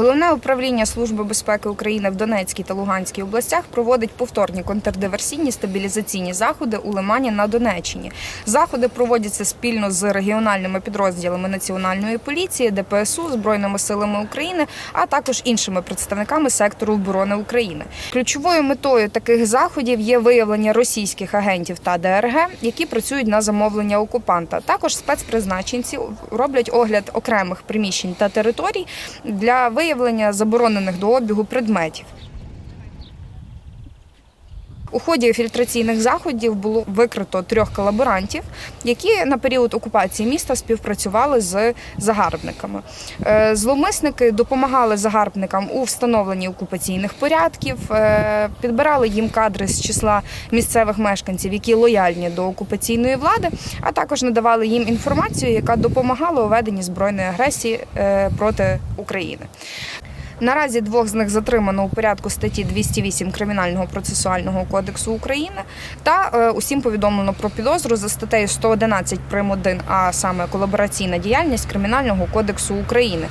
Головне управління Служби безпеки України в Донецькій та Луганській областях проводить повторні контрдиверсійні стабілізаційні заходи у Лимані на Донеччині. Заходи проводяться спільно з регіональними підрозділами Національної поліції, ДПСУ, Збройними силами України, а також іншими представниками сектору оборони України. Ключовою метою таких заходів є виявлення російських агентів та ДРГ, які працюють на замовлення окупанта. Також спецпризначенці роблять огляд окремих приміщень та територій для виявлення заборонених до обігу предметів. У ході фільтраційних заходів було викрито трьох колаборантів, які на період окупації міста співпрацювали з загарбниками. Е, Зловмисники допомагали загарбникам у встановленні окупаційних порядків, е, підбирали їм кадри з числа місцевих мешканців, які лояльні до окупаційної влади, а також надавали їм інформацію, яка допомагала у веденні збройної агресії е, проти України. Наразі двох з них затримано у порядку статті 208 Кримінального процесуального кодексу України та е, усім повідомлено про підозру за статтею 111 прим. 1, а саме колабораційна діяльність Кримінального кодексу України.